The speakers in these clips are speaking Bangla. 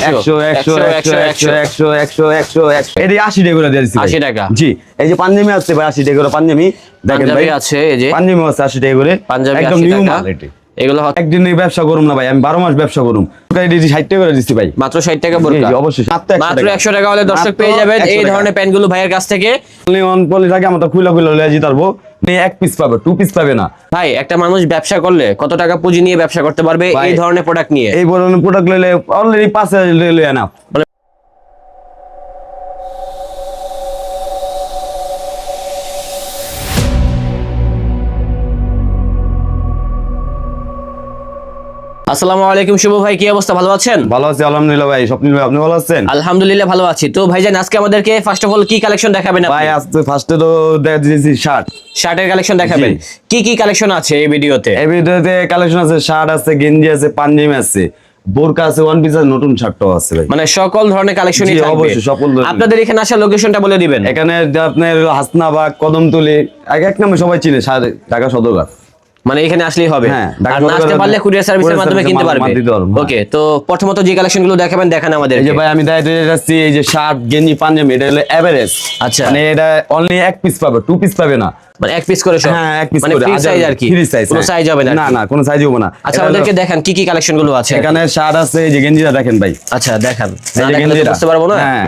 একশো একশো একশো একশো একশো একশো একশো একশো এটি আশি টাকা করে দিয়ে দিচ্ছি ভাই। 80 টাকা। জি এই যে পাঞ্জাবি আছে ভাই আশি টাকা করে পাঞ্জাবি দেখেন ভাই আছে এই যে পাঞ্জাবি আছে আশি টাকা করে পাঞ্জাবি একদম নিউ মাল এটি এগুলো একদিন ব্যবসা করুম না ভাই আমি বারো মাস ব্যবসা করুম এটি ষাট টাকা করে দিচ্ছি ভাই মাত্র 60 টাকা অবশ্যই মাত্র মাত্র 100 100 টাকা হলে দর্শক পেয়ে যাবেন এই। ধরনের প্যান্টগুলো ভাইয়ের কাছ থেকে অন পলি থাকে আমরা খুলে খুলে লয়ে যেতে পারব আপনি এক পিস পাবে টু পিস পাবে না। ভাই একটা মানুষ ব্যবসা করলে কত টাকা পুঁজি নিয়ে ব্যবসা করতে পারবে এই ধরনের প্রোডাক্ট নিয়ে? এই ধরনের প্রোডাক্ট নিলে অলরেডি পাঁচ হাজার আসসালামু আলাইকুম শুভ ভাই কি অবস্থা? ভালো আছেন? ভালো আছি আলহামদুলিল্লাহ ভাই। ভাই আপনি ভালো আছেন? আলহামদুলিল্লাহ ভালো আছি। তো ভাইজান আজকে আমাদেরকে ফার্স্ট অফ অল কি কালেকশন দেখাবেন ভাই আজকে ফার্স্টে তো দিয়েছি শার্ট শার্টের কালেকশন দেখাবেন। কি কি কালেকশন আছে এই ভিডিওতে? এই ভিডিওতে কালেকশন আছে শার্ট আছে গেঞ্জি আছে পাঞ্জাবি আছে বোরকা আছে ওয়ান পিস নতুন শার্টও আছে ভাই। মানে সকল ধরনের কালেকশনই থাকবে। অবশ্যই, সকল আপনাদের এখানে আসার লোকেশনটা বলে দিবেন। এখানে আপনার হাসনাবাগ কদমতলি এক এক নামে সবাই চিনে ঢাকা সদরঘাট। মানে এখানে আসলেই হবে। হ্যাঁ, আর না আসতে পারলে কুরিয়ার সার্ভিসের মাধ্যমে কিনতে পারবে। দিতে হ্যাঁ। ওকে তো প্রথমত যে কালেকশনগুলো দেখাবেন দেখান আমাদের এই যে ভাই আমি দায়িত্ব দিয়ে যাচ্ছি এই যে শার্ট গেঞ্জি পাঞ্জাবি এটা হলো এভারেজ আচ্ছা। মানে এটা অনলি এক পিস পাবে টু পিস পাবে না। মানে এক পিস করে সব? হ্যাঁ এক পিস মানে করে ফ্রি সাইজ আর কি? ফ্রি সাইজ কোনো সাইজ হবে না না না কোনো সাইজ হবে না। আচ্ছা আমাদেরকে দেখান কি কি কালেকশনগুলো আছে? এখানে শার্ট আছে এই যে গেঞ্জিটা দেখেন ভাই। আচ্ছা দেখান। এই যে গেঞ্জিটা। বুঝতে পারব না? হ্যাঁ।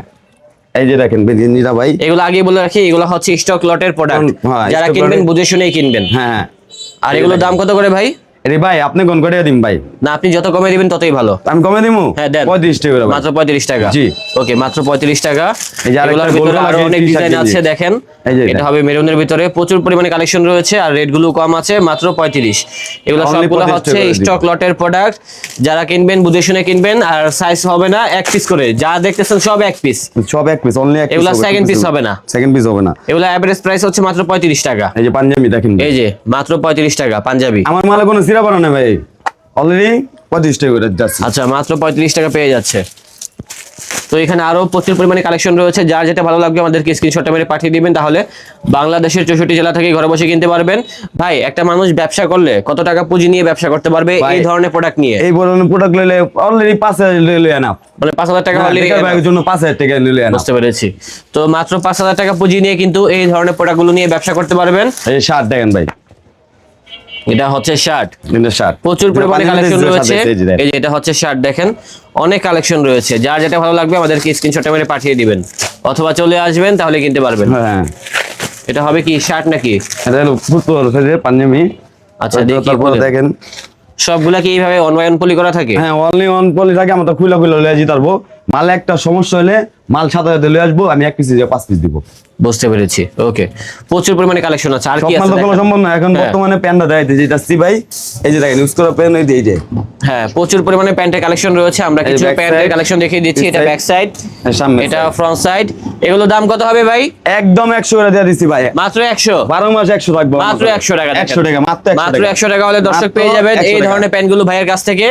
এই যে দেখেন ভাই, গেঞ্জিটা ভাই। এগুলো আগে বলে রাখি এগুলো হচ্ছে স্টক লটের প্রোডাক্ট হ্যাঁ, যারা কিনবেন বুঝে শুনেই কিনবেন। হ্যাঁ। আর এগুলোর দাম কত করে ভাই? এরে ভাই আপনি কোন করে দিন ভাই? না আপনি যত কমে দিবেন ততই ভালো। আমি কমে দিমু? হ্যাঁ দেন। পঁয়ত্রিশ টাকা ভাই। মাত্র পঁয়ত্রিশ টাকা। জি। ওকে মাত্র পঁয়ত্রিশ টাকা। এই যে আরেকটা ভিতরে আরও অনেক ডিজাইন আছে দেখেন। এটা। হবে মেরুনের ভিতরে। প্রচুর পরিমাণে কালেকশন রয়েছে আর রেটগুলো কম আছে মাত্র পঁয়ত্রিশ। এগুলো Only সবগুলো হচ্ছে। স্টক লটের প্রোডাক্ট যারা কিনবেন বুঝে শুনে কিনবেন আর সাইজ হবে না এক পিস করে। যা দেখতেছেন সব এক পিস সব এক পিস অনলি এক পিস এগুলা সেকেন্ড পিস হবে না। সেকেন্ড পিস হবে না। এগুলো অ্যাভারেজ প্রাইস হচ্ছে মাত্র পঁয়ত্রিশ টাকা। এই যে পাঞ্জাবি দেখেন এই যে মাত্র পঁয়ত্রিশ টাকা পাঞ্জাবি। আমার মালে কোনো সিরা বানা না ভাই। অলরেডি পঁয়ত্রিশ টাকা করে যাচ্ছে। আচ্ছা মাত্র পঁয়ত্রিশ টাকা পেয়ে যাচ্ছে। তো এখানে আরও প্রচুর পরিমাণে কালেকশন রয়েছে। যার যেটা ভালো লাগবে আমাদেরকে স্ক্রিনশটটা মেরে পাঠিয়ে দিবেন তাহলে বাংলাদেশের চৌষট্টি জেলা থেকে ঘরে বসে কিনতে পারবেন। ভাই একটা মানুষ ব্যবসা করলে কত টাকা পুঁজি নিয়ে ব্যবসা করতে পারবে এই ধরনের প্রোডাক্ট নিয়ে? এই ধরনের প্রোডাক্ট লইলে অলরেডি পাঁচ হাজার লইলে না মানে পাঁচ হাজার টাকা বেকার জন্য পাঁচ হাজার টাকা লইলে না বুঝতে পেরেছি। তো মাত্র পাঁচ হাজার টাকা পুঁজি নিয়ে কিন্তু এই ধরনের প্রোডাক্টগুলো নিয়ে ব্যবসা করতে পারবেন। এই শার্ট দেখেন ভাই। এটা হচ্ছে শার্ট কিন্তু শার্ট প্রচুর পরিমাণে কালেকশন রয়েছে। এই যে এটা হচ্ছে শার্ট দেখেন অনেক কালেকশন রয়েছে। যার যেটা ভালো লাগবে আমাদেরকে স্ক্রিনশটটা মেরে পাঠিয়ে দিবেন। অথবা চলে আসবেন তাহলে কিনতে পারবেন। হ্যাঁ এটা হবে কি শার্ট নাকি? এটা হলো ফুটবল পাঞ্জাবি। আচ্ছা, দেখি তারপর দেখেন। সবগুলা কি এইভাবে অন বাই অন পলি করা থাকে? হ্যাঁ অনলি অন পলি থাকে আমরা তো খুলে খুলে লয়ে যেতে পারব। মালে একটা সমস্যা হলে মাল সাথে সাথে লয়ে আসব আমি এক পিস দিয়ে পাঁচ পিস দিব। বুঝতে পেরেছি। ওকে প্রচুর পরিমাণে কালেকশন আছে। আর কি আছে খোলা সম্ভব না এখন হ্যাঁ। বর্তমানে প্যান্টটা দেয় যেটা সি ভাই এই যে দেখেন ইউজ করা প্যান্ট এই যে হ্যাঁ প্রচুর পরিমাণে প্যান্টের কালেকশন রয়েছে আমরা কিছু প্যান্টের কালেকশন দেখিয়ে দিচ্ছি এটা ব্যাক সাইড সামনে এটা ফ্রন্ট সাইড এগুলো দাম কত হবে ভাই? একদম একশো করে দিয়ে দিচ্ছি ভাই। মাত্র একশো? বারো মাস একশো থাকব। মাত্র একশো টাকা দেখেন। একশো টাকা মাত্র মাত্র একশো একশো টাকা হলে দর্শক পেয়ে যাবেন। এই টাকা। ধরনের প্যান্টগুলো ভাইয়ের কাছ থেকে।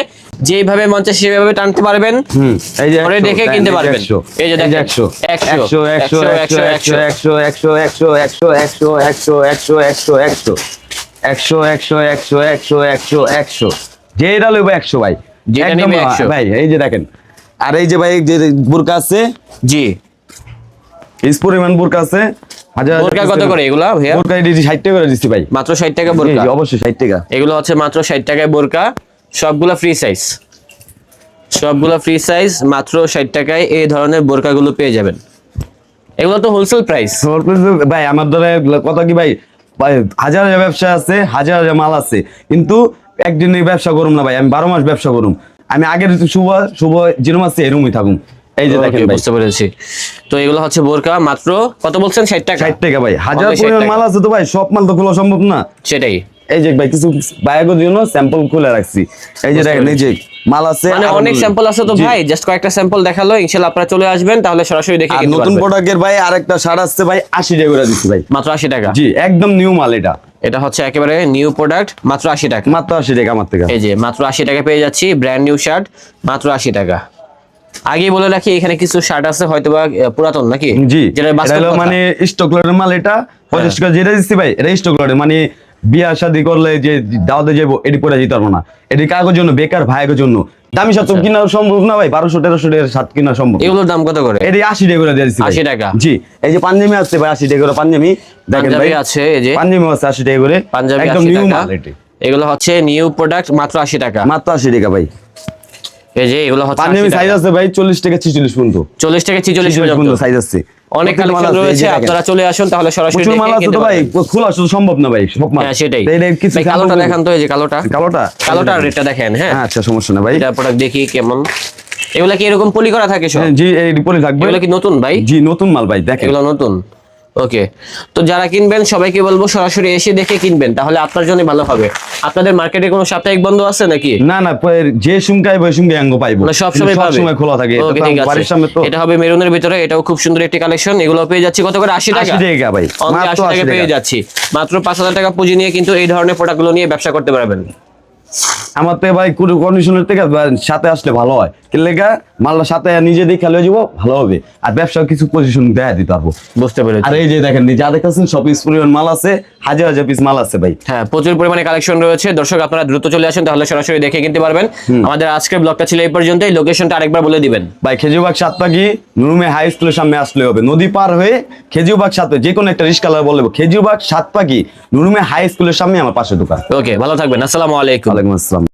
যেভাবে মন চায় সেভাবে টানতে পারবেন এই যে পরে দেখে কিনতে পারবেন এই যে দেখেন 100 100 100 100 100 100 100 100 100 100 100 100 একশো একশো একশো একশো একশো একশো যেটা লইব একশো ভাই ভাই এই যে দেখেন আর এই যে ভাই যে বোরকা আছে জি স্পোরিমান বোরকা আছে হাজার বোরকা কত করে এগুলা ভাইয়া বোরকা 60 টাকা করে দিছি ভাই মাত্র 60 টাকা বোরকা অবশ্যই 60 টাকা এগুলো হচ্ছে মাত্র 60 টাকায় বোরকা সবগুলা ফ্রি সাইজ সবগুলা ফ্রি সাইজ মাত্র ষাট টাকায় এই ধরনের বোরকাগুলো পেয়ে যাবেন। এগুলো তো হোলসেল প্রাইস ভাই আমার ধরে কত কি ভাই হাজার হাজার ব্যবসা আছে হাজার হাজার মাল আছে কিন্তু একদিনে ব্যবসা করুম না ভাই আমি বারো মাস ব্যবসা করুম। আমি আগের শুভ শুভ যেরকম আছে এরকমই থাকুম। এই যে দেখেন বুঝতে পেরেছি। তো এগুলো হচ্ছে বোরকা মাত্র কত বলছেন? ষাট টাকা। ষাট টাকা ভাই। হাজার Only 60 পরিমাণ টাকা। মাল আছে তো ভাই সব মাল তো খোলা সম্ভব না। সেটাই। এই যে ভাই কিছু বায়াগের জন্য স্যাম্পল খুলে রাখছি। এই যে দেখেন এই যে মাল আছে মানে অনেক স্যাম্পল আছে তো ভাই জাস্ট কয়েকটা স্যাম্পল দেখাল ইনশাআল্লাহ আপনারা চলে আসবেন তাহলে সরাসরি দেখে কিনতে নতুন প্রোডাক্টের ভাই আরেকটা শার্ট আসছে ভাই আশি টাকা করে দিচ্ছি ভাই। মাত্র আশি টাকা? জি একদম নিউ মাল এটা। এটা হচ্ছে একেবারে নিউ প্রোডাক্ট মাত্র আশি টাকা। মাত্র আশি টাকা আমার থেকে। এই যে মাত্র আশি টাকা পেয়ে যাচ্ছি ব্র্যান্ড নিউ শার্ট মাত্র আশি টাকা। আগেই বলে রাখি এখানে কিছু শার্ট আছে হয়তোবা পুরাতন নাকি? জি যেটা। মানে স্টক লটের মাল এটা পঞ্চাশ টাকা যেটা দিচ্ছি ভাই এটা স্টক লটের মানে বিয়া শাদি করলে যে দাওয়াতে যাব এটি পরে যেতে পারব না। এটি কাগজ জন্য বেকার ভাইয়ের জন্য। দামি সাত কিনা সম্ভব না ভাই বারোশো তেরোশো টাকার সাত কিনা সম্ভব। এগুলোর দাম কত করে? এটি আশি টাকা করে দিয়েছি 80 টাকা? জি এই যে পাঞ্জাবি আছে ভাই আশি টাকা করে পাঞ্জাবি। দেখেন ভাই আছে এই যে। পাঞ্জাবি আছে আশি টাকা করে। পাঞ্জাবি একদম নিউ মাল এগুলো হচ্ছে নিউ প্রোডাক্ট মাত্র আশি টাকা। মাত্র আশি টাকা ভাই। এই যে এগুলো হচ্ছে পাঞ্জাবি সাইজ আছে ভাই চল্লিশ টাকা ছিচল্লিশ পর্যন্ত। চল্লিশ থেকে ছিচল্লিশ চল্লিশ পর্যন্ত পর্যন্ত। সাইজ আছে। অনেক কালেকশন রয়েছে আপনারা চলে আসুন তাহলে সরাসরি মাল দেখে আছে কিনতে তো ভাই খোলা শুধু সম্ভব না ভাই সব মাল। হ্যাঁ সেটাই। ভাই, কালোটা দেখান তো এই যে কালোটা। কালোটা? কালোটার রেটটা দেখেন হ্যাঁ। হ্যাঁ আচ্ছা সমস্যা না ভাই। এটা প্রোডাক্ট দেখি কেমন। এগুলা কি এরকম পলি করা থাকে সব? জি এই পরে থাকবে। এগুলো কি নতুন ভাই? জি নতুন মাল ভাই দেখেন। এগুলো নতুন। ওকে। তো যারা কিনবেন সবাইকে বলব সরাসরি এসে দেখে কিনবেন তাহলে আপনার জন্য ভালো হবে। আপনাদের মার্কেটে কোনো সাপ্তাহিক বন্ধ আছে নাকি? না না যে সুমকাই ওই সুমকে অঙ্গ পাইবো। মানে সব সময় পাবে? সময় খোলা থাকে বাড়ির সামনে তো এটা হবে মেরুনের ভিতরে এটাও খুব সুন্দর একটি কালেকশন এগুলো পেয়ে যাচ্ছি কত করে? আশি টাকা? 80 টাকা ভাই। মাত্র আশি টাকা পেয়ে যাচ্ছি। মাত্র পাঁচ হাজার টাকা পুঁজি নিয়ে কিন্তু এই ধরনের প্রোডাক্টগুলো নিয়ে ব্যবসা করতে পারবেন। আমার তো ভাই কোনো কন্ডিশনের থেকে সাথে আসলে ভালো হয়। লেগা মালটা সাথে নিজে দিয়ে খেলে যাব ভালো হবে। আর ব্যবসা কিছু পজিশন দেখা দিতে পারব। বুঝতে পেরেছি। আর এই যে দেখেন যা দেখতেছেন সব পিস পরিমাণ মাল আছে হাজার হাজার পিস মাল আছে ভাই। হ্যাঁ প্রচুর পরিমাণে কালেকশন রয়েছে। দর্শক আপনারা দ্রুত চলে আসেন তাহলে সরাসরি দেখে কিনতে পারবেন। আমাদের আজকের ব্লগটা ছিল এই পর্যন্তই। লোকেশনটা আরেকবার বলে দিবেন। ভাই খেজুরবাগ সাত পাখি নুরুমে হাই স্কুলের সামনে আসলে হবে। নদী পার হয়ে খেজুরবাগ সাত যে কোনো একটা রিস্কালার বলব খেজুরবাগ সাত পাখি নুরুমে হাই স্কুলের সামনে আমার পাশে দোকান। ওকে ভালো থাকবেন। আসসালামু আলাইকুম। ওয়ালাইকুম আসসালাম।